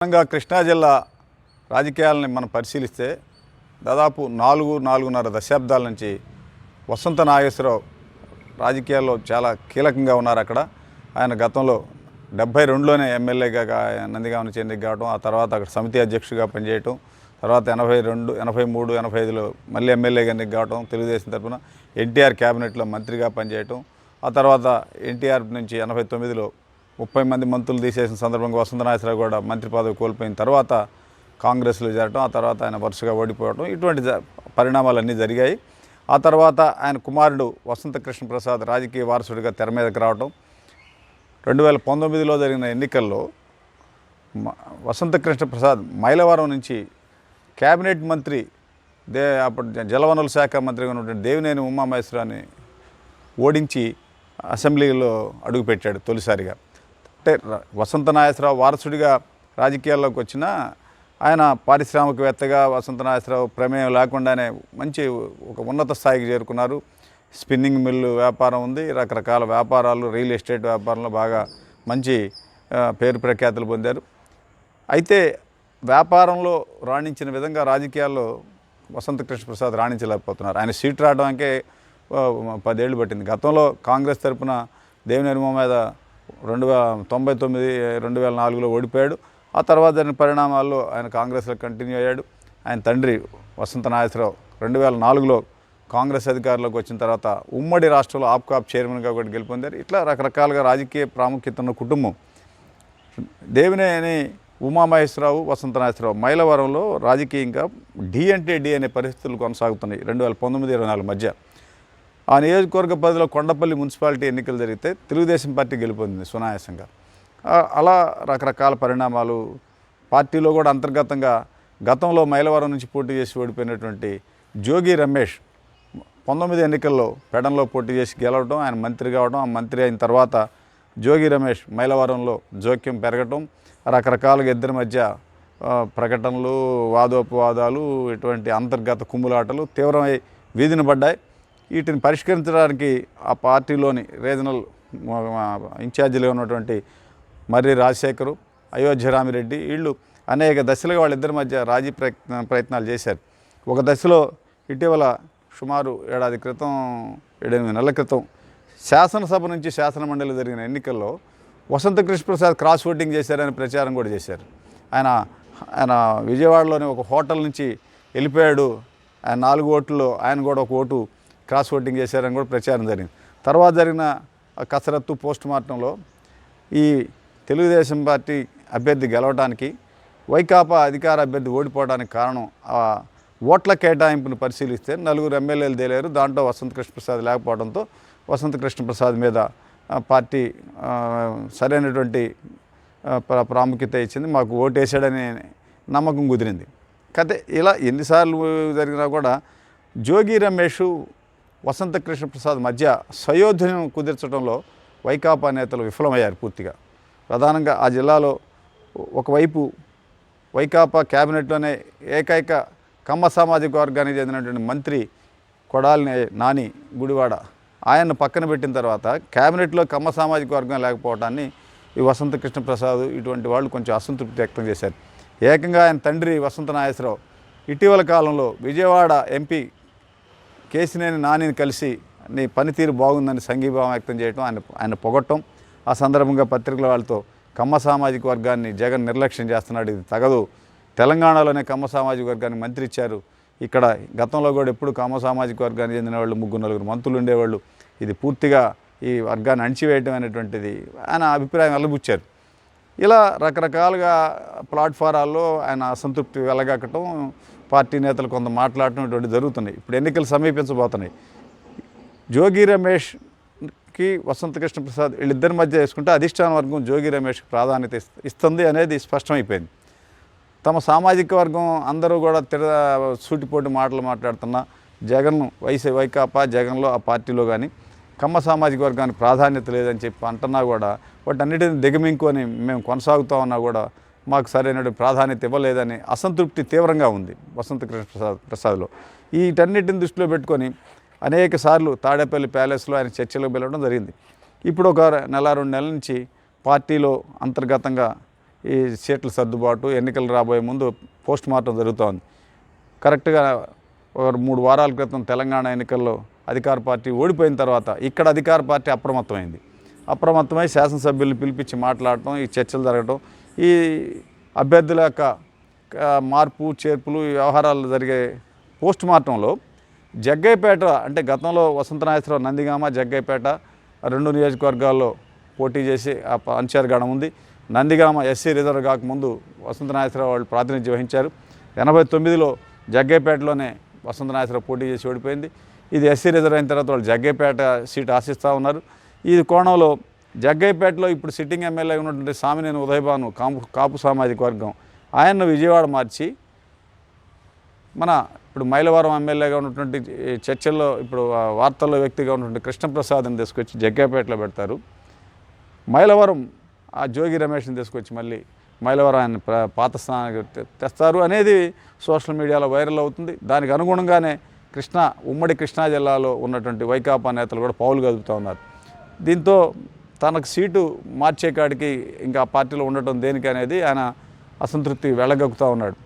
ప్రధానంగా కృష్ణా జిల్లా రాజకీయాలని మనం పరిశీలిస్తే దాదాపు నాలుగు నాలుగున్నర దశాబ్దాల నుంచి వసంత నాగేశ్వరరావు రాజకీయాల్లో చాలా కీలకంగా ఉన్నారు అక్కడ. ఆయన గతంలో డెబ్బై రెండులోనే ఎమ్మెల్యేగా నందిగామని నందిగామ కావడం ఆ తర్వాత అక్కడ సమితి అధ్యక్షుడిగా పనిచేయటం తర్వాత ఎనభై రెండు ఎనభై మూడు ఎనభై ఐదులో మళ్ళీ ఎమ్మెల్యేగా ఎన్నిక కావడం తెలుగుదేశం తరఫున ఎన్టీఆర్ క్యాబినెట్లో మంత్రిగా పనిచేయటం ఆ తర్వాత ఎన్టీఆర్ నుంచి ఎనభై తొమ్మిదిలో ముప్పై మంది మంత్రులు తీసేసిన సందర్భంగా వసంతనాథరావు కూడా మంత్రి పదవి కోల్పోయిన తర్వాత కాంగ్రెస్లో చేరటం ఆ తర్వాత ఆయన వరుసగా ఓడిపోవడం ఇటువంటి పరిణామాలన్నీ జరిగాయి. ఆ తర్వాత ఆయన కుమారుడు వసంత కృష్ణ ప్రసాద్ రాజకీయ వారసుడిగా తెర మీదకి రావటం. రెండు వేల పంతొమ్మిదిలో జరిగిన ఎన్నికల్లో వసంత కృష్ణ ప్రసాద్ మైలవరం నుంచి కేబినెట్ మంత్రి దే అప్పుడు జలవనరుల శాఖ మంత్రిగా ఉన్నటువంటి దేవినేని ఉమామహేశ్వరాన్ని ఓడించి అసెంబ్లీలో అడుగుపెట్టాడు తొలిసారిగా. అంటే వసంత నాగేశ్వరరావు వారసుడిగా రాజకీయాల్లోకి వచ్చిన ఆయన పారిశ్రామికవేత్తగా వసంత నాగేశ్వరరావు ప్రమేయం లేకుండానే మంచి ఒక ఉన్నత స్థాయికి చేరుకున్నారు. స్పిన్నింగ్ మిల్లు వ్యాపారం ఉంది. రకరకాల వ్యాపారాలు రియల్ ఎస్టేట్ వ్యాపారంలో బాగా మంచి పేరు ప్రఖ్యాతులు పొందారు. అయితే వ్యాపారంలో రాణించిన విధంగా రాజకీయాల్లో వసంత కృష్ణప్రసాద్ రాణించలేకపోతున్నారు. ఆయన సీట్ రావడానికే పదేళ్ళు పట్టింది. గతంలో కాంగ్రెస్ తరపున దేవినేని మీద రెండు వేల తొంభై తొమ్మిది రెండు వేల నాలుగులో ఓడిపోయాడు. ఆ తర్వాత జరిగిన పరిణామాల్లో ఆయన కాంగ్రెస్లో కంటిన్యూ అయ్యాడు. ఆయన తండ్రి వసంత నాగేశ్వరరావు రెండు వేల నాలుగులో కాంగ్రెస్ అధికారంలోకి వచ్చిన తర్వాత ఉమ్మడి రాష్ట్రంలో ఆప్కాప్ చైర్మన్గా కూడా గెలుపొందారు. ఇట్లా రకరకాలుగా రాజకీయ ప్రాముఖ్యత ఉన్న కుటుంబం. దేవినేని ఉమామహేశ్వరరావు వసంతనాథరావు మైలవరంలో రాజకీయంగా డి అంటే డి అనే పరిస్థితులు కొనసాగుతున్నాయి రెండు వేల పంతొమ్మిది ఇరవై నాలుగు మధ్య. ఆ నియోజకవర్గ పరిధిలో కొండపల్లి మున్సిపాలిటీ ఎన్నికలు జరిగితే తెలుగుదేశం పార్టీ గెలుపొందింది సునాయాసంగా. అలా రకరకాల పరిణామాలు పార్టీలో కూడా అంతర్గతంగా గతంలో మైలవరం నుంచి పోటీ చేసి ఓడిపోయినటువంటి జోగి రమేష్ పంతొమ్మిది ఎన్నికల్లో పెడంలో పోటీ చేసి గెలవడం ఆయన మంత్రి కావడం ఆ మంత్రి అయిన తర్వాత జోగి రమేష్ మైలవరంలో జోక్యం పెరగటం రకరకాలుగా ఇద్దరి మధ్య ప్రకటనలు వాదోపవాదాలు ఇటువంటి అంతర్గత కుమ్ములాటలు తీవ్రమై వీధిని పడ్డాయి. వీటిని పరిష్కరించడానికి ఆ పార్టీలోని రీజనల్ ఇన్ఛార్జీలుగా ఉన్నటువంటి మర్రి రాజశేఖరు అయోధ్య రామిరెడ్డి వీళ్ళు అనేక దశలుగా వాళ్ళిద్దరి మధ్య రాజీ ప్రయత్న ప్రయత్నాలు చేశారు. ఒక దశలో ఇటీవల సుమారు ఏడాది క్రితం ఏడెనిమిది నెలల క్రితం శాసనసభ నుంచి శాసనమండలి జరిగిన ఎన్నికల్లో వసంత కృష్ణ ప్రసాద్ క్రాస్ ఓటింగ్ చేశారని ప్రచారం కూడా చేశారు. ఆయన ఆయన విజయవాడలోని ఒక హోటల్ నుంచి వెళ్ళిపోయాడు. ఆయన నాలుగు ఓట్లలో ఆయన కూడా ఒక ఓటు క్రాస్ ఓటింగ్ చేశారని కూడా ప్రచారం జరిగింది. తర్వాత జరిగిన కసరత్తు పోస్ట్ మార్టంలో ఈ తెలుగుదేశం పార్టీ అభ్యర్థి గెలవడానికి వైకాపా అధికార అభ్యర్థి ఓడిపోవడానికి కారణం ఆ ఓట్ల కేటాయింపును పరిశీలిస్తే నలుగురు ఎమ్మెల్యేలు తేలేరు. దాంట్లో వసంత కృష్ణప్రసాద్ లేకపోవడంతో వసంత కృష్ణప్రసాద్ మీద పార్టీ సరైనటువంటి ప్రాముఖ్యత ఇచ్చింది. మాకు ఓటేసాడనే నమ్మకం కుదిరింది. కథ ఇలా ఎన్నిసార్లు జరిగినా కూడా జోగి రమేష్ వసంత కృష్ణప్రసాద్ మధ్య సయోధ్యం కుదిర్చడంలో వైకాపా నేతలు విఫలమయ్యారు పూర్తిగా. ప్రధానంగా ఆ జిల్లాలో ఒకవైపు వైకాపా క్యాబినెట్లోనే ఏకైక కమ్మ సామాజిక వర్గానికి చెందినటువంటి మంత్రి కొడాలిని నాని గుడివాడ ఆయన్ను పక్కన పెట్టిన తర్వాత క్యాబినెట్లో కమ్మ సామాజిక వర్గం లేకపోవడాన్ని ఈ వసంత కృష్ణప్రసాద్ ఇటువంటి వాళ్ళు కొంచెం అసంతృప్తి వ్యక్తం చేశారు. ఏకంగా ఆయన తండ్రి వసంత నాగేశ్వరరావు ఇటీవల కాలంలో విజయవాడ ఎంపీ కేసినేని నానిని కలిసి నీ పనితీరు బాగుందని సంఘీభావం వ్యక్తం చేయడం ఆయన ఆయన పొగట్టం. ఆ సందర్భంగా పత్రికల వాళ్ళతో కమ్మ సామాజిక వర్గాన్ని జగన్ నిర్లక్ష్యం చేస్తున్నాడు ఇది తగదు. తెలంగాణలోనే కమ్మ సామాజిక వర్గాన్ని మంత్రి ఇచ్చారు. ఇక్కడ గతంలో కూడా ఎప్పుడు కమ్మ సామాజిక వర్గానికి చెందిన వాళ్ళు ముగ్గురు నలుగురు మంత్రులు ఉండేవాళ్ళు. ఇది పూర్తిగా ఈ వర్గాన్ని అణిచివేయటం అనేటువంటిది ఆయన అభిప్రాయం వెల్లబుచ్చారు. ఇలా రకరకాలుగా ప్లాట్ఫారాల్లో ఆయన అసంతృప్తి వెలగక్కటం పార్టీ నేతలు కొంత మాట్లాడటం ఇటువంటి జరుగుతున్నాయి. ఇప్పుడు ఎన్నికలు సమీపించబోతున్నాయి. జోగి రమేష్కి వసంత కృష్ణ ప్రసాద్ వీళ్ళిద్దరి మధ్య వేసుకుంటే అధిష్టాన వర్గం జోగి రమేష్కి ప్రాధాన్యత ఇస్తుంది అనేది స్పష్టమైపోయింది. తమ సామాజిక వర్గం అందరూ కూడా తిర సూటిపోటి మాటలు మాట్లాడుతున్నా జగన్ వైసీ వైకాపా జగన్లో ఆ పార్టీలో కానీ కమ్మ సామాజిక వర్గానికి ప్రాధాన్యత లేదని చెప్పి అంటున్నా కూడా వాటన్నిటిని దిగమింగుకొని మేము కొనసాగుతా ఉన్నా కూడా మాకు సరైన ప్రాధాన్యత ఇవ్వలేదని అసంతృప్తి తీవ్రంగా ఉంది వసంత కృష్ణ ప్రసాద్ ప్రసాద్లో. వీటన్నిటిని దృష్టిలో పెట్టుకొని అనేక సార్లు తాడేపల్లి ప్యాలెస్లో ఆయన చర్చలకు వెళ్ళడం జరిగింది. ఇప్పుడు ఒక నెల రెండు నెలల నుంచి పార్టీలో అంతర్గతంగా ఈ సీట్ల సర్దుబాటు ఎన్నికలు రాబోయే ముందు పోస్ట్ మార్టం జరుగుతోంది. కరెక్ట్గా ఒక మూడు వారాల క్రితం తెలంగాణ ఎన్నికల్లో అధికార పార్టీ ఓడిపోయిన తర్వాత ఇక్కడ అధికార పార్టీ అప్రమత్తమైంది. అప్రమత్తమై శాసనసభ్యులు పిలిపించి మాట్లాడటం ఈ చర్చలు జరగటం ఈ అభ్యర్థుల యొక్క మార్పు చేర్పులు వ్యవహారాలు జరిగే పోస్ట్ మార్టంలో జగ్గైపేట అంటే గతంలో వసంతనాయసరావు నందిగామ జగ్గైపేట రెండు నియోజకవర్గాల్లో పోటీ చేసి ఆ ప- అంచర్గడం ఉంది. నందిగామ ఎస్సీ రిజర్వ్ కాకముందు వసంతనాయసరావు వాళ్ళు ప్రాతినిధ్యం వహించారు. ఎనభై తొమ్మిదిలో జగ్గైపేటలోనే వసంతనాయసరావు పోటీ చేసి ఓడిపోయింది. ఇది ఎస్సీ రిజర్వ్ అయిన తర్వాత వాళ్ళు జగ్గైపేట సీట్ ఆశిస్తూ ఉన్నారు. ఈ కోణంలో జగ్గైపేటలో ఇప్పుడు సిట్టింగ్ ఎమ్మెల్యే ఉన్నటువంటి సామినేని ఉదయభాను కాపు కాపు సామాజిక వర్గం. ఆయన్ను విజయవాడ మార్చి మన ఇప్పుడు మైలవరం ఎమ్మెల్యేగా ఉన్నటువంటి చర్చల్లో ఇప్పుడు వార్తల్లో వ్యక్తిగా ఉన్నటువంటి కృష్ణప్రసాద్ని తీసుకొచ్చి జగ్గైపేటలో పెడతారు. మైలవరం ఆ జోగి రమేష్ని తీసుకొచ్చి మళ్ళీ మైలవరం ఆయన పాత స్థానానికి తె- తెస్తారు అనేది సోషల్ మీడియాలో వైరల్ అవుతుంది. దానికి అనుగుణంగానే కృష్ణా ఉమ్మడి కృష్ణా జిల్లాలో ఉన్నటువంటి వైకాపా నేతలు కూడా పౌలు కదుపుతూ ఉన్నారు. దీంతో తనకు సీటు మార్చే కాడికి ఇంకా పార్టీలో ఉండటం దేనికి అనేది ఆయన అసంతృప్తి వెళ్ళగక్కుతూ ఉన్నాడు.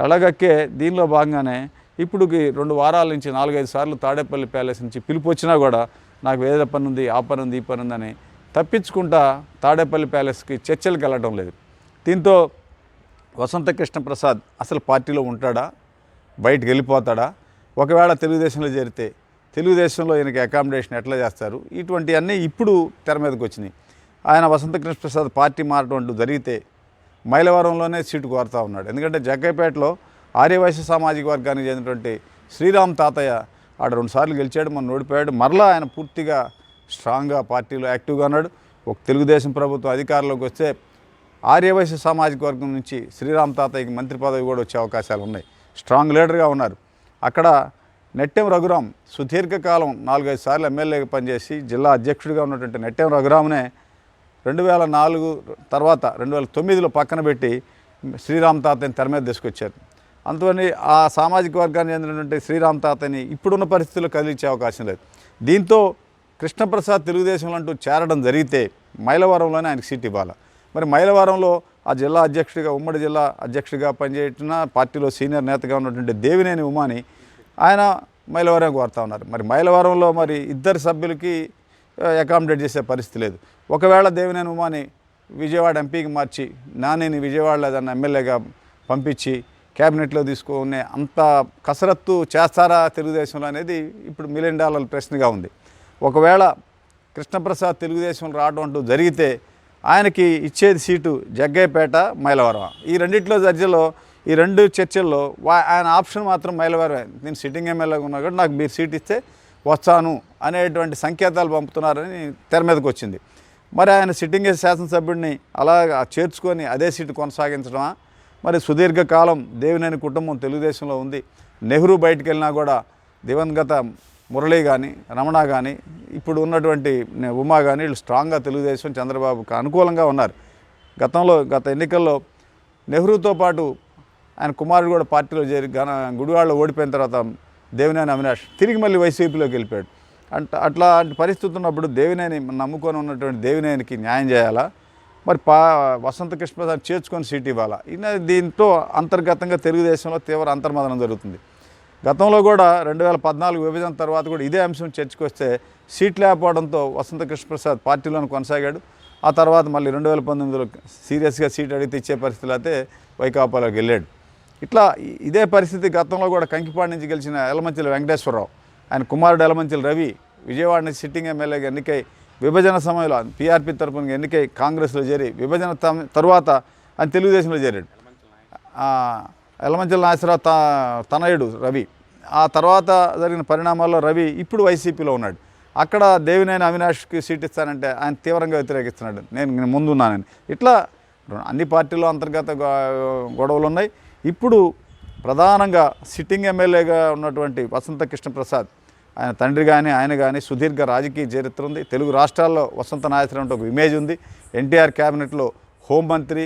వెళ్ళగక్కే దీనిలో భాగంగానే ఇప్పుడుకి రెండు వారాల నుంచి నాలుగైదు సార్లు తాడేపల్లి ప్యాలెస్ నుంచి పిలుపు వచ్చినా కూడా నాకు వేరే పని ఉంది ఆ పని ఉంది ఈ పని ఉందని తప్పించుకుంటా తాడేపల్లి ప్యాలెస్కి చర్చలకు వెళ్ళటం లేదు. దీంతో వసంత కృష్ణ ప్రసాద్ అసలు పార్టీలో ఉంటాడా? బయటకు వెళ్ళిపోతాడా? ఒకవేళ తెలుగుదేశంలో చేరితే తెలుగుదేశంలో ఈయనకి అకామిడేషన్ ఎట్లా చేస్తారు? ఇటువంటివన్నీ ఇప్పుడు తెర మీదకి వచ్చినాయి. ఆయన వసంతకృష్ణ ప్రసాద్ పార్టీ మారటం జరిగితే మైలవరంలోనే సీటు కోరుతూ ఉన్నాడు. ఎందుకంటే జగ్గైపేటలో ఆర్యవైశ్య సామాజిక వర్గానికి చెందినటువంటి శ్రీరామ్ తాతయ్య ఆడ రెండుసార్లు గెలిచాడు మన ఓడిపోయాడు. మరలా ఆయన పూర్తిగా స్ట్రాంగ్గా పార్టీలో యాక్టివ్గా ఉన్నాడు. ఒక తెలుగుదేశం ప్రభుత్వం అధికారంలోకి వస్తే ఆర్యవైశ్య సామాజిక వర్గం నుంచి శ్రీరామ్ తాతయ్యకి మంత్రి పదవి కూడా వచ్చే అవకాశాలు ఉన్నాయి. స్ట్రాంగ్ లీడర్గా ఉన్నారు. అక్కడ నెట్టెం రఘురాం సుదీర్ఘకాలం నాలుగైదు సార్లు ఎమ్మెల్యేగా పనిచేసి జిల్లా అధ్యక్షుడిగా ఉన్నటువంటి నెట్టెం రఘురామ్నే రెండు వేల నాలుగు తర్వాత రెండు వేల తొమ్మిదిలో పక్కన పెట్టి శ్రీరామ్ తాతని తెర మీద తీసుకొచ్చారు. అందువని ఆ సామాజిక వర్గానికి చెందినటువంటి శ్రీరామ్ తాతని ఇప్పుడున్న పరిస్థితుల్లో కదిలించే అవకాశం లేదు. దీంతో కృష్ణప్రసాద్ తెలుగుదేశంలో అంటూ చేరడం జరిగితే మైలవరంలోనే ఆయనకు సీట్ ఇవ్వాలి. మరి మైలవరంలో ఆ జిల్లా అధ్యక్షుడిగా ఉమ్మడి జిల్లా అధ్యక్షుడిగా పనిచేసిన పార్టీలో సీనియర్ నేతగా ఉన్నటువంటి దేవినేని ఉమాని ఆయన మైలవరం కోరుతా ఉన్నారు. మరి మైలవరంలో మరి ఇద్దరు సభ్యులకి అకామిడేట్ చేసే పరిస్థితి లేదు. ఒకవేళ దేవినేని ఉమాని విజయవాడ ఎంపీకి మార్చి నానిని విజయవాడలో ఏదన్నా ఎమ్మెల్యేగా పంపించి క్యాబినెట్లో తీసుకునే అంత కసరత్తు చేస్తారా తెలుగుదేశంలో అనేది ఇప్పుడు మిలియన్ డాలర్ ప్రశ్నగా ఉంది. ఒకవేళ కృష్ణప్రసాద్ తెలుగుదేశంలో రావడం అంటూ జరిగితే ఆయనకి ఇచ్చేది సీటు జగ్గయ్యపేట మైలవరం. ఈ రెండిట్లో దర్జలో ఈ రెండు చర్చల్లో వా- ఆయన ఆప్షన్ మాత్రం మైలవరమే నేను సిట్టింగ్ ఎమ్మెల్యేగా ఉన్నా కూడా నాకు మీరు సీట్ ఇస్తే వస్తాను అనేటువంటి సంకేతాలు పంపుతున్నారని తెర మీదకి వచ్చింది. మరి ఆయన సిట్టింగ్ శాసనసభ్యుడిని అలా చేర్చుకొని అదే సీటు కొనసాగించడమా? మరి సుదీర్ఘకాలం దేవినేని కుటుంబం తెలుగుదేశంలో ఉంది. నెహ్రూ బయటికి వెళ్ళినా కూడా దివంగత మురళి కానీ రమణ కానీ ఇప్పుడు ఉన్నటువంటి ఉమా కానీ వీళ్ళు స్ట్రాంగ్గా తెలుగుదేశం చంద్రబాబుకు అనుకూలంగా ఉన్నారు. గతంలో గత ఎన్నికల్లో నెహ్రూతో పాటు ఆయన కుమారుడు కూడా పార్టీలో చేరి ఘన గుడివాడలో ఓడిపోయిన తర్వాత దేవినేని అవినాష్ తిరిగి మళ్ళీ వైసీపీలోకి వెళ్ళిపోయాడు. అంట అట్లాంటి పరిస్థితి ఉన్నప్పుడు దేవినేని నమ్ముకొని ఉన్నటువంటి దేవినేనికి న్యాయం చేయాలా? మరి పా వసంత కృష్ణ చేర్చుకొని సీట్ ఇవ్వాలా? ఈయన దీంతో అంతర్గతంగా తెలుగుదేశంలో తీవ్ర అంతర్మదనం జరుగుతుంది. గతంలో కూడా రెండు వేల పద్నాలుగు విభజన తర్వాత కూడా ఇదే అంశం చర్చకొస్తే సీట్ లేకపోవడంతో వసంత కృష్ణప్రసాద్ పార్టీలోనే కొనసాగాడు. ఆ తర్వాత మళ్ళీ రెండు వేల పంతొమ్మిదిలో సీరియస్గా సీట్ అడిగితే ఇచ్చే పరిస్థితులు అయితే వైకాపాలోకి వెళ్ళాడు. ఇట్లా ఇదే పరిస్థితి గతంలో కూడా కంకిపాడు నుంచి గెలిచిన ఎలమంచిల వెంకటేశ్వరరావు. ఆయన కుమారుడు ఎలమంచిల రవి విజయవాడ నుంచి సిట్టింగ్ ఎమ్మెల్యేగా ఎన్నికై విభజన సమయంలో పీఆర్పీ తరపున ఎన్నికై కాంగ్రెస్లో చేరి విభజన తర్వాత ఆయన తెలుగుదేశంలో చేరాడు. ఎలమంచిల నాగేశ్వరరావు త తనయుడు రవి. ఆ తర్వాత జరిగిన పరిణామాల్లో రవి ఇప్పుడు వైసీపీలో ఉన్నాడు. అక్కడ దేవినేని అవినాష్కి సీట్ ఇస్తానంటే ఆయన తీవ్రంగా వ్యతిరేకిస్తున్నాడు. నేను ముందున్నానని. ఇట్లా అన్ని పార్టీల్లో అంతర్గత గొడవలు ఉన్నాయి. ఇప్పుడు ప్రధానంగా సిట్టింగ్ ఎమ్మెల్యేగా ఉన్నటువంటి వసంత కృష్ణప్రసాద్ ఆయన తండ్రి కానీ ఆయన కానీ సుదీర్ఘ రాజకీయ చరిత్ర ఉంది. తెలుగు రాష్ట్రాల్లో వసంత నాయకులు అంటే ఒక ఇమేజ్ ఉంది. ఎన్టీఆర్ క్యాబినెట్లో హోంమంత్రి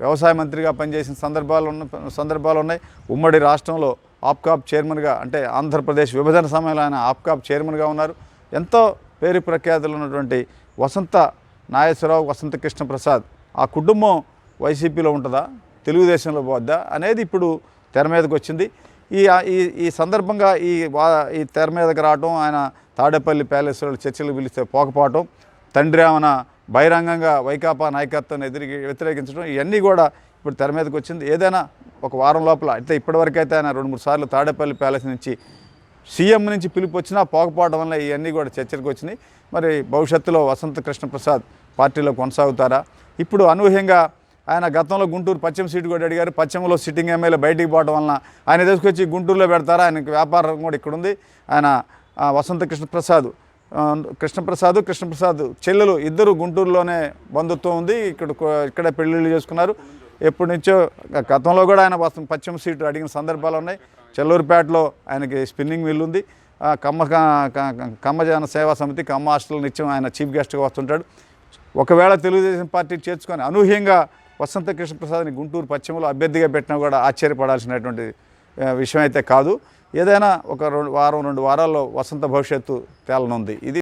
వ్యవసాయ మంత్రిగా పనిచేసిన సందర్భాలు ఉన్న సందర్భాలు ఉన్నాయి. ఉమ్మడి రాష్ట్రంలో ఆప్కాప్ చైర్మన్గా అంటే ఆంధ్రప్రదేశ్ విభజన సమయంలో ఆయన ఆప్కాప్ చైర్మన్గా ఉన్నారు. ఎంతో పేరు ప్రఖ్యాతులు ఉన్నటువంటి వసంత నాగేశ్వరరావు వసంత కృష్ణ ప్రసాద్ ఆ కుటుంబం వైసీపీలో ఉంటుందా? తెలుగుదేశంలో పోద్దా అనేది ఇప్పుడు తెర మీదకి వచ్చింది. ఈ ఈ ఈ సందర్భంగా ఈ వా ఈ తెర మీదకి రావటం ఆయన తాడేపల్లి ప్యాలెస్లో చర్చలు పిలిస్తే పోకపోవటం తండ్రి ఆమెన బహిరంగంగా వైకాపా నాయకత్వాన్ని ఎదిరి వ్యతిరేకించడం ఇవన్నీ కూడా ఇప్పుడు తెర మీదకి వచ్చింది. ఏదైనా ఒక వారం లోపల అయితే ఇప్పటివరకైతే ఆయన రెండు మూడు సార్లు తాడేపల్లి ప్యాలెస్ నుంచి సీఎం నుంచి పిలుపు వచ్చినా పోకపోవడం వల్ల ఇవన్నీ కూడా చర్చలకు వచ్చినాయి. మరి భవిష్యత్తులో వసంత కృష్ణప్రసాద్ పార్టీలో కొనసాగుతారా? ఇప్పుడు అనూహ్యంగా ఆయన గతంలో గుంటూరు పశ్చిమ సీటు కూడా అడిగారు. పశ్చిమలో సిట్టింగ్ ఎమ్మెల్యే బయటికి పోవడం వలన ఆయన తీసుకొచ్చి గుంటూరులో పెడతారా? ఆయనకు వ్యాపారం కూడా ఇక్కడ ఉంది. ఆయన వసంత కృష్ణప్రసాద్ కృష్ణప్రసాద్ కృష్ణప్రసాద్ చెల్లెలు ఇద్దరు గుంటూరులోనే బంధుత్వం ఉంది. ఇక్కడ ఇక్కడే పెళ్ళిళ్ళు చేసుకున్నారు. ఎప్పటి నుంచో గతంలో కూడా ఆయన వస- పశ్చిమ సీటు అడిగిన సందర్భాలు ఉన్నాయి. చెల్లూరుపేటలో ఆయనకి స్పిన్నింగ్ మిల్ ఉంది. కమ్మ కమ్మజన సేవా సమితి కమ్మ హాస్టల్ నిత్యం ఆయన చీఫ్ గెస్ట్గా వస్తుంటాడు. ఒకవేళ తెలుగుదేశం పార్టీ చేర్చుకొని అనూహ్యంగా వసంత కృష్ణప్రసాద్ని గుంటూరు పశ్చిమలో అభ్యర్థిగా పెట్టినా కూడా ఆశ్చర్యపడాల్సినటువంటి విషయం అయితే కాదు. ఏదైనా ఒక రెండు వారం రెండు వారాల్లో వసంత భవిష్యత్తు తేలనుంది. ఇది